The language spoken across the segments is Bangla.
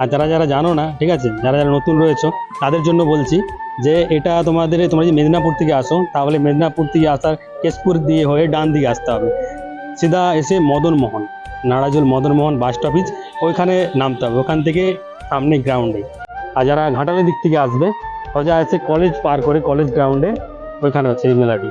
আর যারা যারা জানো না, ঠিক আছে, যারা যারা নতুন রয়েছে, তাদের জন্য বলছি যে এটা তোমাদের, তোমরা যদি মেদিনীপুর থেকে আসো, তাহলে মেদিনীপুর থেকে আসার কেশপুর দিয়ে হয়ে ডান দিকে আসতে হবে। সিধা এসে মদন মোহন, নারাজুল মদন মোহন বাস স্টপেজ ওইখানে নামতে হবে, ওখান থেকে সামনে গ্রাউন্ডে আর যারা ঘাটালের দিক থেকে আসবে, সোজা এসে কলেজ পার করে কলেজ গ্রাউন্ডে ওইখানে হচ্ছে এই মেলাটি।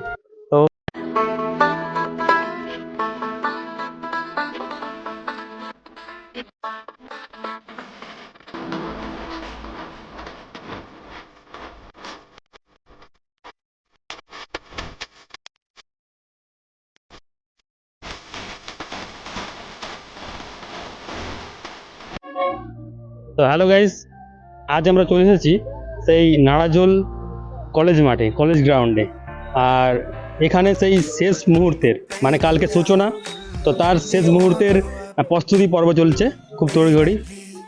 তো হ্যালো গাইস আজ আমরা চলে এসেছি সেই নাড়াজোল কলেজ মাঠে কলেজ গ্রাউন্ডে আর এখানে সেই শেষ মুহূর্তের মানে কালকে সূচনা, তো তার শেষ মুহূর্তের প্রস্তুতি পর্ব চলছে খুব তড়িঘড়ি।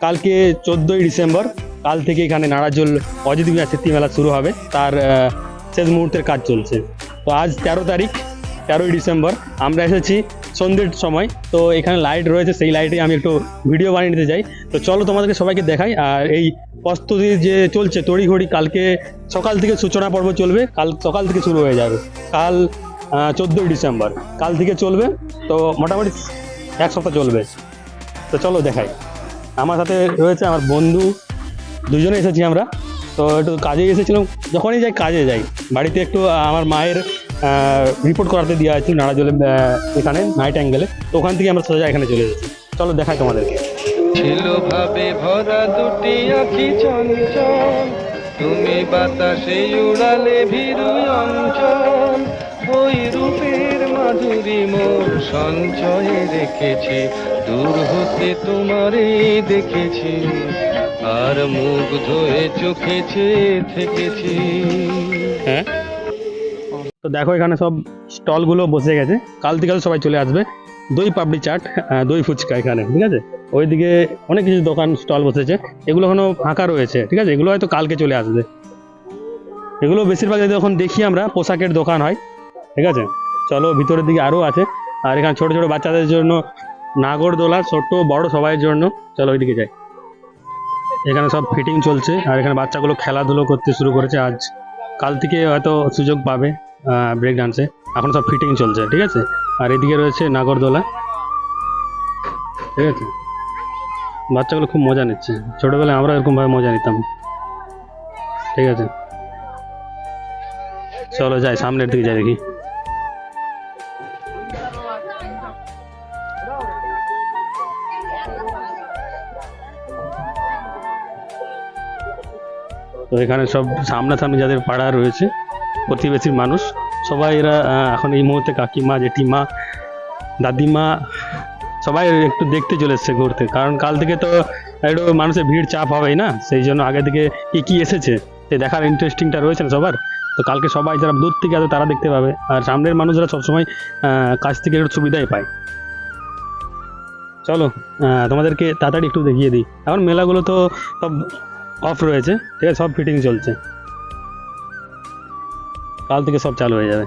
কালকে চোদ্দোই ডিসেম্বর, কাল থেকে এখানে নাড়াজোল অজিত মিয়া স্মৃতি মেলা শুরু হবে, তার শেষ মুহূর্তের কাজ চলছে। তো আজ তেরো তারিখ, তেরোই ডিসেম্বর, আমরা এসেছি সন্ধ্যের সময়। তো এখানে লাইট রয়েছে, সেই লাইটে আমি একটু ভিডিও বানিয়ে নিতে চাই। তো চলো তোমাদেরকে সবাইকে দেখাই। আর এই প্রস্তুতি যে চলছে, তড়িঘড়ি কালকে সকাল থেকে সূচনা পর্ব চলবে। কাল সকাল থেকে শুরু হয়ে যাবে। কাল চোদ্দোই ডিসেম্বর। কাল থেকে চলবে। তো মোটামুটি এক সপ্তাহ চলবে। তো চলো দেখাই। আমার সাথে রয়েছে আমার বন্ধু, দুজনে এসেছি আমরা। তো একটু কাজে এসেছিলাম। যখনই যাই কাজে যাই। বাড়িতে একটু আমার মায়ের রিপোর্ট করাতে দেওয়া হয়েছিল নাড়াজলে এখানে নাইট অ্যাঙ্গেলে তো ওখান থেকে আমরা সোজা এখানে চলে এসেছি। চলো দেখাই তোমাদেরকে। ছিল ভাবে ভরা দুটি আখি চঞ্চল। তুমি বাতাসে উড়ালে ভীরু অঞ্চল। ওই রূপের মাধুরী মোর সঞ্চয়ে রেখেছি। দূর হতে তোমারে দেখেছি। আর মুখ ধোয়ে চোখেছে থেকেছি। হ্যাঁ? তো দেখো এখানে সব স্টলগুলো বসে গেছে। কাল থেকে সবাই চলে আসবে। দই পাপড়ি চাট দই ফুচকা এখানে, ঠিক আছে? ওইদিকে অনেক কিছু দোকান স্টল বসেছে। এগুলো এখনও ফাঁকা রয়েছে, ঠিক আছে? এগুলো হয়তো কালকে চলে আসবে। এগুলো বেশিরভাগ যখন দেখি আমরা, পোশাকের দোকান হয়, ঠিক আছে? চলো ভিতরের দিকে আরও আছে। আর এখানে ছোট ছোট বাচ্চাদের জন্য নাগরদোলা, ছোট, বড় সবাইয়ের জন্য। চলো ওইদিকে যাই। এখানে সব ফিটিং চলছে। আর এখানে বাচ্চাগুলো খেলাধুলো করতে শুরু করেছে আজ। কাল থেকে হয়তো সুযোগ পাবে। ব্রেক ডান্সে এখন সব ফিটিং চলছে, ঠিক আছে? আর এদিকে রয়েছে নাগরদোলা। ঠিক আছে? বাচ্চাগুলো খুব মজা নিচ্ছে। ছোটোবেলায় আমরা এরকমভাবে মজা নিতাম। ঠিক আছে? চলো যাই, সামনের দিকে যাই দেখি। তো এখানে সব সামনাসামনি যাদের পাড়া রয়েছে প্রতিবেশীর মানুষ। সবাই এরা এখন এই মুহূর্তে কাকিমা, জেঠিমা, দাদিমা, সবাই একটু দেখতে চলে ঘুরতে। কারণ কাল থেকে তো একটু মানুষের ভিড় চাপ হবেই না। সেই জন্য আগে থেকে কি কি এসেছে সে দেখার ইন্টারেস্টিংটা রয়েছে না সবার। তো কালকে সবাই যারা দূর থেকে আসবে, তারা দেখতে পাবে। আর সামনের মানুষরা সবসময় কাছ থেকে একটু সুবিধাই পায়। চলো তোমাদেরকে তাড়াতাড়ি একটু দেখিয়ে দিই। এখন মেলাগুলো তো সব অফ রয়েছে, ঠিক আছে? সব ফিটিং চলছে। কাল থেকে সব চালু হয়ে যাবে।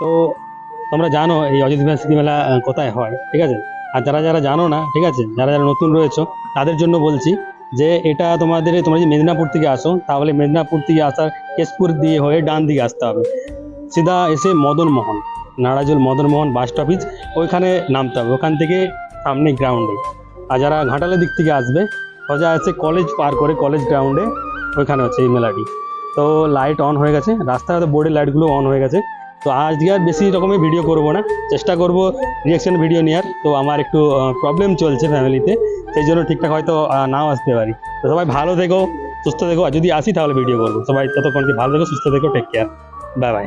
তো তোমরা জানো এই অযোধ্যা ইউনিভার্সিটি মেলা কোথায় হয়, ঠিক আছে? আর যারা যারা জানো না, ঠিক আছে? যারা যারা নতুন রয়েছে, তাদের জন্য বলছি যে এটা তোমাদের, তোমরা যদি মেদিনীপুর থেকে আসো, তাহলে মেদিনীপুর থেকে আসার কেশপুর দিয়ে হয়ে ডান দিকে আসতে হবে। সিধা এসে মদন মোহন, নারাজুল মদন মোহন বাস স্টপেজ ওইখানে নামতে হবে। ওখান থেকে সামনে গ্রাউন্ডে আর যারা ঘাটালের দিক থেকে আসবে সোজা আছে কলেজ পার করে কলেজ গ্রাউন্ডে ওইখানে হচ্ছে এই মেলাটি। তো লাইট অন হয়ে গেছে হয়তো বোর্ডের লাইটগুলো অন হয়ে গেছে। তো আজকে আর বেশি রকমের ভিডিও করব না, চেষ্টা করব রিয়াকশন ভিডিও নেওয়ার তো আমার একটু প্রবলেম চলছে ফ্যামিলিতে সেই জন্য ঠিকঠাক হয়তো নাও আসতে পারি। তো সবাই ভালো থেকো, সুস্থ থেকো, আর যদি আসি তাহলে ভিডিও করব। সবাই ততক্ষণ ভালো থেকো, সুস্থ থেকো টেক কেয়ার বাই বাই